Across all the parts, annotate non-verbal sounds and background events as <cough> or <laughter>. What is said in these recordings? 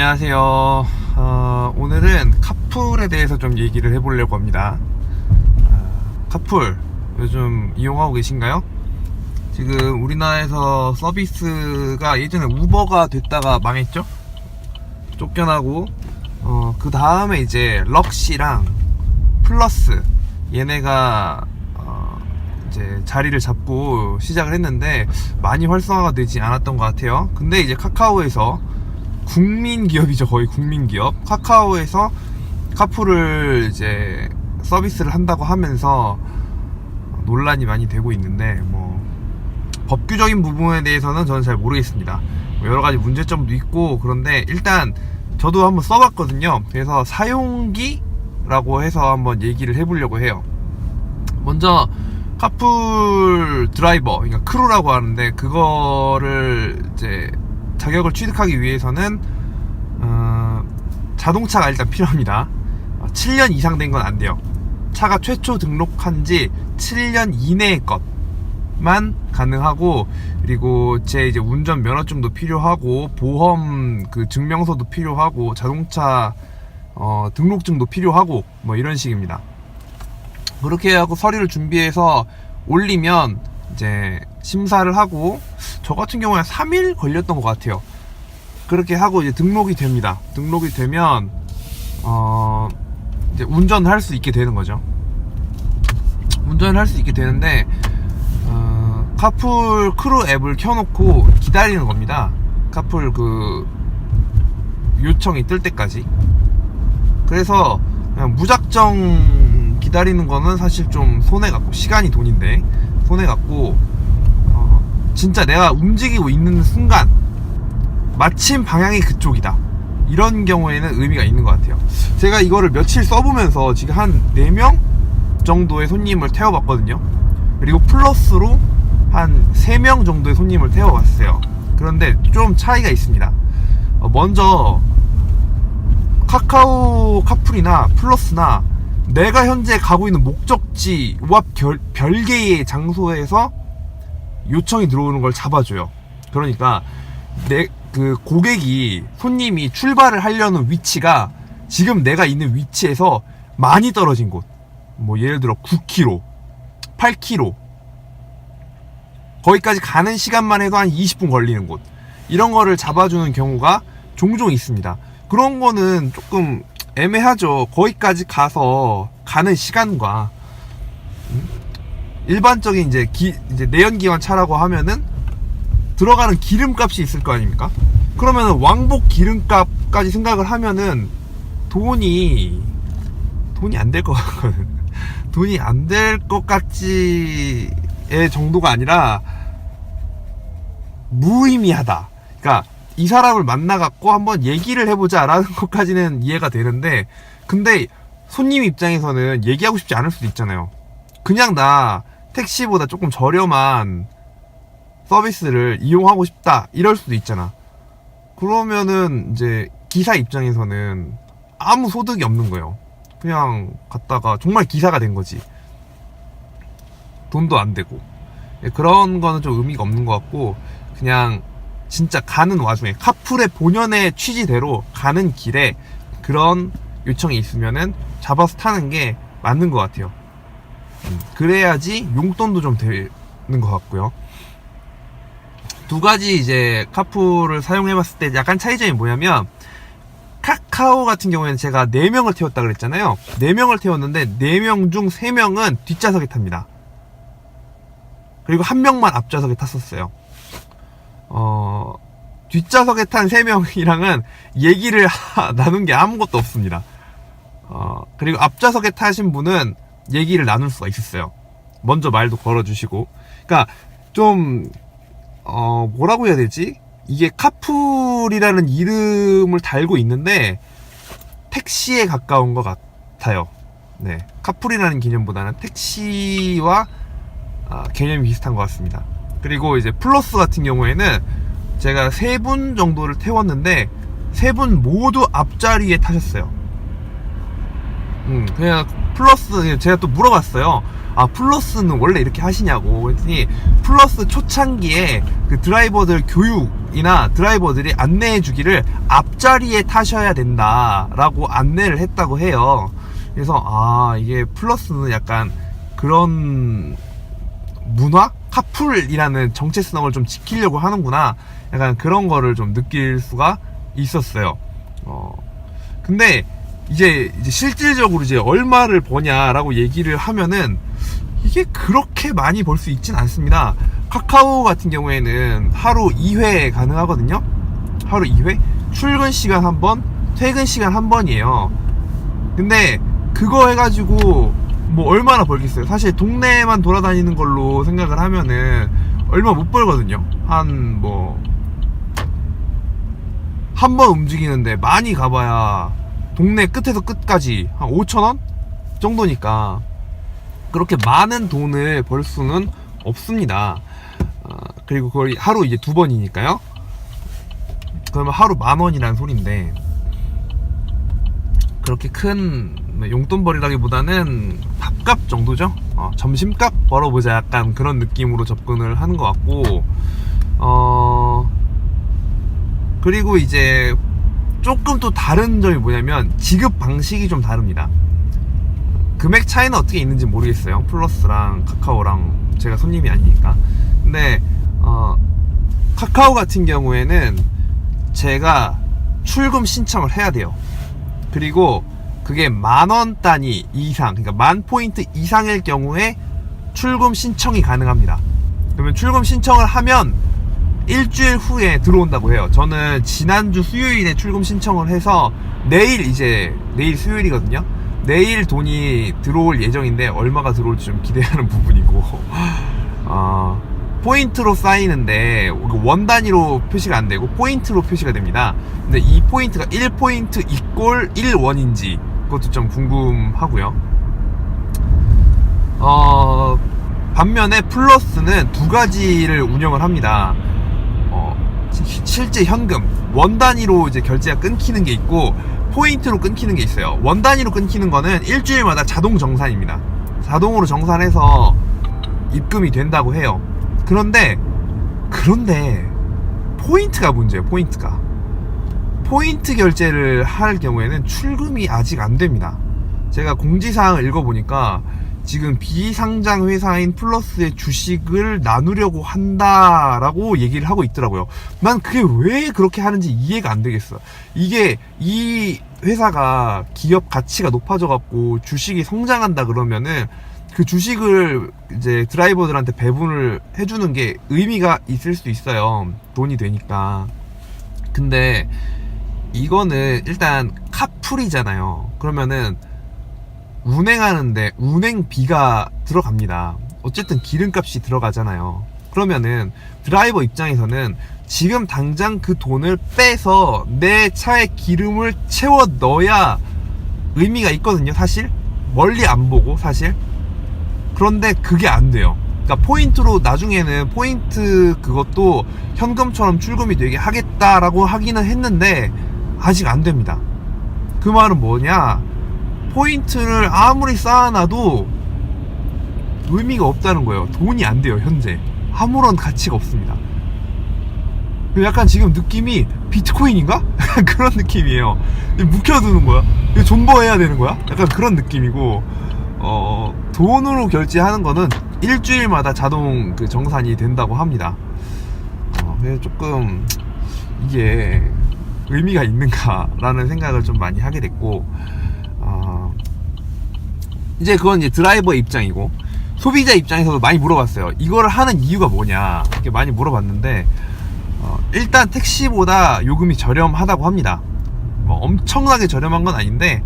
안녕하세요. 어, 오늘은 카풀에 대해서 좀 얘기를 해보려고 합니다. 어, 카풀 요즘 이용하고 계신가요? 지금 우리나라에서 서비스가 예전에 우버가 됐다가 망했죠? 쫓겨나고 어, 그 다음에 이제 럭시랑 플러스 얘네가 어, 이제 자리를 잡고 시작을 했는데 많이 활성화가 되지 않았던 것 같아요. 근데 이제 카카오에서 국민 기업이죠 거의 국민 기업. 카카오에서 카풀을 이제 서비스를 한다고 하면서 논란이 많이 되고 있는데 뭐 법규적인 부분에 대해서는 저는 잘 모르겠습니다. 뭐 여러 가지 문제점도 있고 그런데 일단 저도 한번 써봤거든요. 그래서 사용기라고 해서 한번 얘기를 해보려고 해요. 먼저 카풀 드라이버 그러니까 크루라고 하는데 그거를 이제 자격을 취득하기 위해서는 어, 자동차가 일단 필요합니다. 어, 7년 이상 된 건 안 돼요. 차가 최초 등록한 지 7년 이내의 것만 가능하고 그리고 제 이제 운전 면허증도 필요하고 보험 그 증명서도 필요하고 자동차 어, 등록증도 필요하고 뭐 이런 식입니다. 그렇게 하고 서류를 준비해서 올리면 이제 심사를 하고 저 같은 경우에 3일 걸렸던 것 같아요. 그렇게 하고 이제 등록이 됩니다. 등록이 되면 어 이제 운전을 할 수 있게 되는 거죠. 운전을 할 수 있게 되는데 어, 카풀 크루 앱을 켜놓고 기다리는 겁니다. 카풀 그 요청이 뜰 때까지. 그래서 그냥 무작정 기다리는 거는 사실 좀 손해 같고 시간이 돈인데 손해 같고 어, 진짜 내가 움직이고 있는 순간 마침 방향이 그쪽이다. 이런 경우에는 의미가 있는 것 같아요. 제가 이거를 며칠 써보면서 지금 한 4명 정도의 손님을 태워봤거든요. 그리고 플러스로 한 3명 정도의 손님을 태워봤어요. 그런데 좀 차이가 있습니다. 어, 먼저 카카오 카풀이나 플러스나 내가 현재 가고 있는 목적지와 별, 별개의 장소에서 요청이 들어오는 걸 잡아줘요. 그러니까 내 그 고객이 손님이 출발을 하려는 위치가 지금 내가 있는 위치에서 많이 떨어진 곳. 뭐 예를 들어 9km, 8km. 거기까지 가는 시간만 해도 한 20분 걸리는 곳. 이런 거를 잡아주는 경우가 종종 있습니다. 그런 거는 조금 애매하죠. 거기까지 가서 가는 시간과 음? 일반적인 이제 기, 이제 내연기관 차라고 하면은 들어가는 기름값이 있을 거 아닙니까? 그러면은 왕복 기름값까지 생각을 하면은 돈이 돈이 안 될 것 같거든. <laughs> 돈이 안 될 것 같지의 정도가 아니라 무의미하다. 그러니까 이 사람을 만나갖고 한번 얘기를 해보자라는 <laughs> 것까지는 이해가 되는데, 근데 손님 입장에서는 얘기하고 싶지 않을 수도 있잖아요. 그냥 나 택시보다 조금 저렴한 서비스를 이용하고 싶다. 이럴 수도 있잖아. 그러면은 이제 기사 입장에서는 아무 소득이 없는 거예요. 그냥 갔다가 정말 기사가 된 거지. 돈도 안 되고. 예, 그런 거는 좀 의미가 없는 것 같고, 그냥 진짜 가는 와중에 카풀의 본연의 취지대로 가는 길에 그런 요청이 있으면은 잡아서 타는 게 맞는 것 같아요. 음, 그래야지 용돈도 좀 되는 것 같고요. 두 가지 이제 카풀을 사용해봤을 때 약간 차이점이 뭐냐면 카카오 같은 경우에는 제가 4명을 태웠다 그랬잖아요. 4명을 태웠는데 4명 중 3명은 뒷좌석에 탑니다. 그리고 한 명만 앞좌석에 탔었어요. 어, 뒷좌석에 탄 3명이랑은 얘기를 하- <laughs> 나눈 게 아무것도 없습니다. 어, 그리고 앞좌석에 타신 분은 얘기를 나눌 수가 있었어요. 먼저 말도 걸어주시고. 그러니까 좀, 어, 뭐라고 해야 되지? 이게 카풀이라는 이름을 달고 있는데 택시에 가까운 것 같아요. 네. 카풀이라는 개념보다는 택시와 아, 개념이 비슷한 것 같습니다. 그리고 이제 플러스 같은 경우에는 제가 세 분 정도를 태웠는데 세 분 모두 앞자리에 타셨어요. 음, 그냥 플러스 제가 또 물어봤어요. 아 플러스는 원래 이렇게 하시냐고 그랬더니 플러스 초창기에 그 드라이버들 교육이나 드라이버들이 안내해 주기를 앞자리에 타셔야 된다라고 안내를 했다고 해요. 그래서 아 이게 플러스는 약간 그런 문화? 카풀이라는 정체성을 좀 지키려고 하는구나. 약간 그런 거를 좀 느낄 수가 있었어요. 어, 근데 이제, 이제 실질적으로 이제 얼마를 버냐라고 얘기를 하면은 이게 그렇게 많이 벌 수 있진 않습니다. 카카오 같은 경우에는 하루 2회 가능하거든요. 하루 2회? 출근 시간 한 번, 퇴근 시간 한 번이에요. 근데 그거 해가지고 뭐 얼마나 벌겠어요? 사실 동네만 돌아다니는 걸로 생각을 하면은 얼마 못 벌거든요. 한 뭐 한 번 움직이는데 많이 가봐야 동네 끝에서 끝까지 한 5천 원 정도니까 그렇게 많은 돈을 벌 수는 없습니다. 어, 그리고 그걸 하루 이제 두 번이니까요. 그러면 하루 만 원이라는 소리인데 그렇게 큰 용돈벌이라기보다는 밥값 정도죠. 어, 점심값 벌어보자 약간 그런 느낌으로 접근을 하는 것 같고 어 그리고 이제 조금 또 다른 점이 뭐냐면 지급 방식이 좀 다릅니다. 금액 차이는 어떻게 있는지 모르겠어요. 플러스랑 카카오랑 제가 손님이 아니니까. 근데 어, 카카오 같은 경우에는 제가 출금 신청을 해야 돼요. 그리고 그게 만 원 단위 이상, 그러니까 만 포인트 이상일 경우에 출금 신청이 가능합니다. 그러면 출금 신청을 하면 일주일 후에 들어온다고 해요. 저는 지난주 수요일에 출금 신청을 해서 내일 이제 내일 수요일이거든요. 내일 돈이 들어올 예정인데 얼마가 들어올지 좀 기대하는 <laughs> 부분이고 어, 포인트로 쌓이는데 원 단위로 표시가 안 되고 포인트로 표시가 됩니다. 근데 이 포인트가 1포인트 이꼴 1원인지 그것도 좀 궁금하고요. 어, 반면에 플러스는 두 가지를 운영을 합니다. 실제 현금 원 단위로 이제 결제가 끊기는 게 있고 포인트로 끊기는 게 있어요. 원 단위로 끊기는 거는 일주일마다 자동 정산입니다. 자동으로 정산해서 입금이 된다고 해요. 그런데 그런데 포인트가 문제예요. 포인트가 포인트 결제를 할 경우에는 출금이 아직 안 됩니다. 제가 공지사항을 읽어보니까 지금 비상장 회사인 플러스의 주식을 나누려고 한다라고 얘기를 하고 있더라고요. 난 그게 왜 그렇게 하는지 이해가 안 되겠어. 이게 이 회사가 기업 가치가 높아져 갖고 주식이 성장한다 그러면은 그 주식을 이제 드라이버들한테 배분을 해주는 게 의미가 있을 수 있어요. 돈이 되니까. 근데 이거는 일단 카풀이잖아요. 그러면은 운행하는데 운행비가 들어갑니다. 어쨌든 기름값이 들어가잖아요. 그러면은 드라이버 입장에서는 지금 당장 그 돈을 빼서 내 차에 기름을 채워 넣어야 의미가 있거든요, 사실. 멀리 안 보고, 사실. 그런데 그게 안 돼요. 그러니까 포인트로 나중에는 포인트 그것도 현금처럼 출금이 되게 하겠다라고 하기는 했는데 아직 안 됩니다. 그 말은 뭐냐? 포인트를 아무리 쌓아놔도 의미가 없다는 거예요. 돈이 안 돼요, 현재. 아무런 가치가 없습니다. 약간 지금 느낌이 비트코인인가? <laughs> 그런 느낌이에요. 묵혀두는 거야. 존버해야 되는 거야? 약간 그런 느낌이고, 어, 돈으로 결제하는 거는 일주일마다 자동 그 정산이 된다고 합니다. 어, 그래서 조금 이게 의미가 있는가라는 생각을 좀 많이 하게 됐고, 어, 이제 그건 이제 드라이버 입장이고, 소비자 입장에서도 많이 물어봤어요. 이거를 하는 이유가 뭐냐, 이렇게 많이 물어봤는데, 어, 일단 택시보다 요금이 저렴하다고 합니다. 뭐 엄청나게 저렴한 건 아닌데,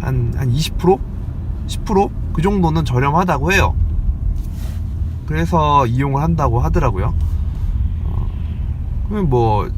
한, 한 20%? 10%? 그 정도는 저렴하다고 해요. 그래서 이용을 한다고 하더라고요. 어, 그러면 뭐,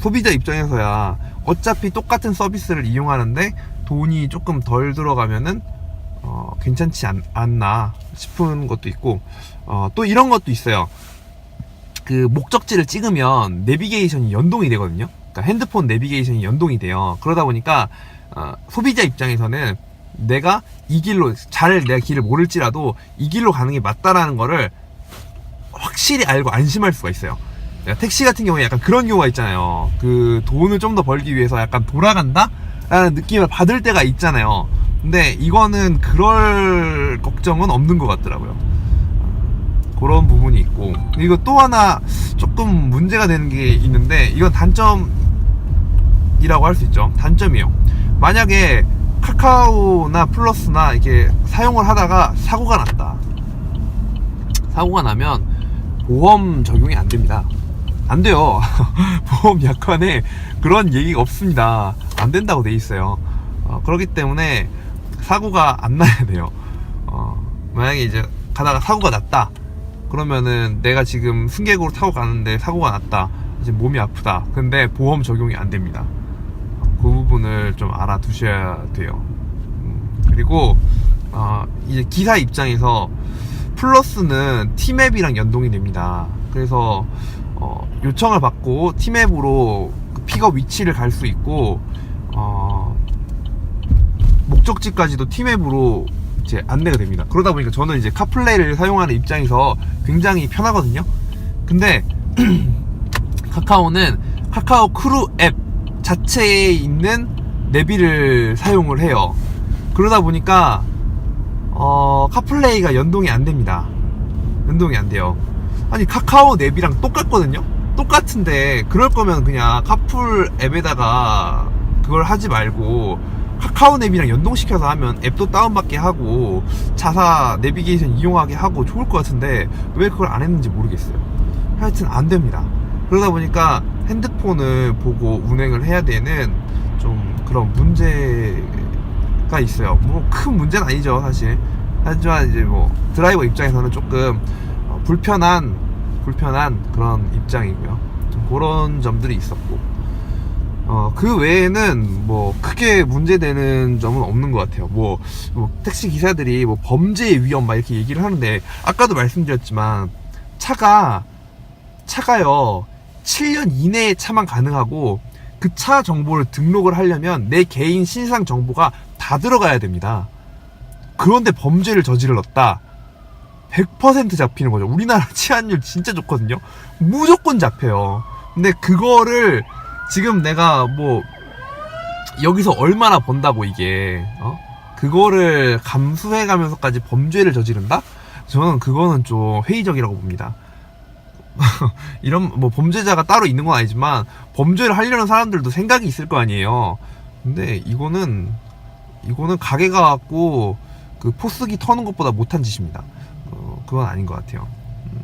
소비자 입장에서야 어차피 똑같은 서비스를 이용하는데 돈이 조금 덜 들어가면은 어, 괜찮지 않, 않나 싶은 것도 있고 어, 또 이런 것도 있어요. 그 목적지를 찍으면 내비게이션이 연동이 되거든요. 그러니까 핸드폰 내비게이션이 연동이 돼요. 그러다 보니까 어, 소비자 입장에서는 내가 이 길로 잘 내가 길을 모를지라도 이 길로 가는 게 맞다라는 거를 확실히 알고 안심할 수가 있어요. 택시 같은 경우에 약간 그런 경우가 있잖아요. 그 돈을 좀 더 벌기 위해서 약간 돌아간다? 라는 느낌을 받을 때가 있잖아요. 근데 이거는 그럴 걱정은 없는 것 같더라고요. 그런 부분이 있고. 그리고 또 하나 조금 문제가 되는 게 있는데, 이건 단점이라고 할 수 있죠. 단점이요. 만약에 카카오나 플러스나 이렇게 사용을 하다가 사고가 났다. 사고가 나면 보험 적용이 안 됩니다. 안 돼요. <laughs> 보험 약관에 그런 얘기가 없습니다. 안 된다고 돼 있어요. 어, 그렇기 때문에 사고가 안 나야 돼요. 어, 만약에 이제 가다가 사고가 났다. 그러면은 내가 지금 승객으로 타고 가는데 사고가 났다. 이제 몸이 아프다. 근데 보험 적용이 안 됩니다. 그 부분을 좀 알아두셔야 돼요. 음, 그리고 어, 이제 기사 입장에서 플러스는 티맵이랑 연동이 됩니다. 그래서 어, 요청을 받고 티맵으로 그 픽업 위치를 갈 수 있고 어, 목적지까지도 티맵으로 이제 안내가 됩니다. 그러다 보니까 저는 이제 카플레이를 사용하는 입장에서 굉장히 편하거든요. 근데 <clears throat> 카카오는 카카오 크루 앱 자체에 있는 내비를 사용을 해요. 그러다 보니까 어, 카플레이가 연동이 안 됩니다. 연동이 안 돼요. 아니 카카오 앱이랑 똑같거든요. 똑같은데 그럴 거면 그냥 카풀 앱에다가 그걸 하지 말고 카카오 앱이랑 연동시켜서 하면 앱도 다운받게 하고 자사 내비게이션 이용하게 하고 좋을 것 같은데 왜 그걸 안 했는지 모르겠어요. 하여튼 안 됩니다. 그러다 보니까 핸드폰을 보고 운행을 해야 되는 좀 그런 문제가 있어요. 뭐 큰 문제는 아니죠, 사실. 하지만 이제 뭐 드라이버 입장에서는 조금 어, 불편한 불편한 그런 입장이고요. 좀 그런 점들이 있었고. 어, 그 외에는 뭐 크게 문제되는 점은 없는 것 같아요. 뭐, 뭐 택시 기사들이 뭐 범죄의 위험 막 이렇게 얘기를 하는데 아까도 말씀드렸지만 차가 차가요 7년 이내의 차만 가능하고 그 차 정보를 등록을 하려면 내 개인 신상 정보가 다 들어가야 됩니다. 그런데 범죄를 저질렀다. 100% 잡히는 거죠. 우리나라 <laughs> 치안율 진짜 좋거든요. 무조건 잡혀요. 근데 그거를 지금 내가 뭐 여기서 얼마나 번다고 이게 어? 그거를 감수해 가면서까지 범죄를 저지른다? 저는 그거는 좀 회의적이라고 봅니다. <laughs> 이런 뭐 범죄자가 따로 있는 건 아니지만 범죄를 하려는 사람들도 생각이 있을 거 아니에요. 근데 이거는 이거는 가게 가갖고 그 포스기 터는 것보다 못한 짓입니다. 어, 그건 아닌 것 같아요. 음,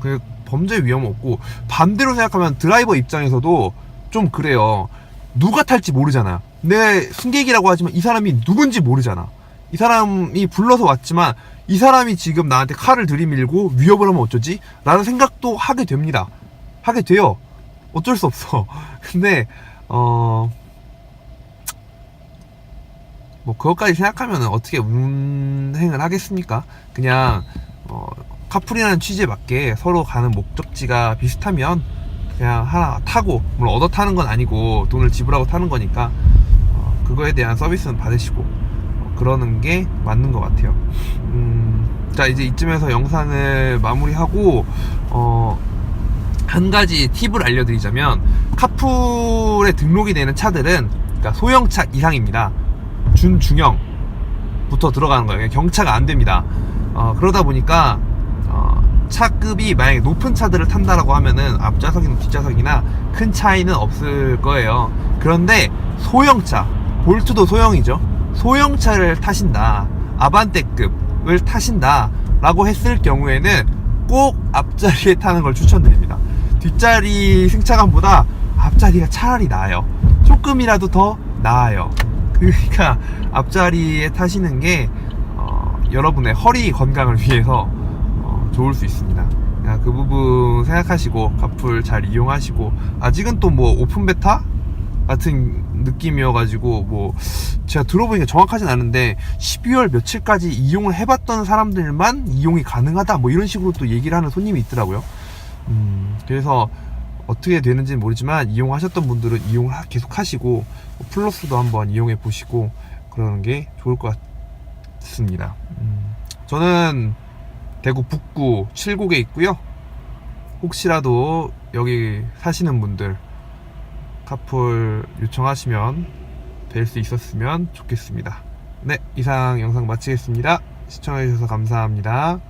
그 범죄 위험 없고 반대로 생각하면 드라이버 입장에서도 좀 그래요. 누가 탈지 모르잖아. 내 승객이라고 하지만 이 사람이 누군지 모르잖아. 이 사람이 불러서 왔지만 이 사람이 지금 나한테 칼을 들이밀고 위협을 하면 어쩌지? 라는 생각도 하게 됩니다. 하게 돼요. 어쩔 수 없어. <laughs> 근데 어. 뭐 그것까지 생각하면 어떻게 운행을 하겠습니까? 그냥 어, 카풀이라는 취지에 맞게 서로 가는 목적지가 비슷하면 그냥 하나 타고 물론 얻어 타는 건 아니고 돈을 지불하고 타는 거니까 어, 그거에 대한 서비스는 받으시고 어, 그러는 게 맞는 것 같아요. 음, 자 이제 이쯤에서 영상을 마무리하고 어, 한 가지 팁을 알려드리자면 카풀에 등록이 되는 차들은 그러니까 소형차 이상입니다. 준중형부터 들어가는 거예요. 경차가 안 됩니다. 어, 그러다 보니까 어, 차급이 만약에 높은 차들을 탄다라고 하면은 앞좌석이나 뒷좌석이나 큰 차이는 없을 거예요. 그런데 소형차, 볼트도 소형이죠. 소형차를 타신다. 아반떼급을 타신다라고 했을 경우에는 꼭 앞자리에 타는 걸 추천드립니다. 뒷자리 승차감보다 앞자리가 차라리 나아요. 조금이라도 더 나아요. 그러니까 앞자리에 타시는 게 어, 여러분의 허리 건강을 위해서 어, 좋을 수 있습니다. 그러니까 그 부분 생각하시고 카풀 잘 이용하시고 아직은 또 뭐 오픈 베타 같은 느낌이어가지고 뭐 제가 들어보니까 정확하진 않은데 12월 며칠까지 이용을 해봤던 사람들만 이용이 가능하다 뭐 이런 식으로 또 얘기를 하는 손님이 있더라고요. 음, 그래서 어떻게 되는지는 모르지만 이용하셨던 분들은 이용을 하- 계속 하시고 플러스도 한번 이용해 보시고 그러는 게 좋을 것 같습니다. 음, 저는 대구 북구 칠곡에 있고요. 혹시라도 여기 사시는 분들 카풀 요청하시면 될 수 있었으면 좋겠습니다. 네, 이상 영상 마치겠습니다. 시청해주셔서 감사합니다.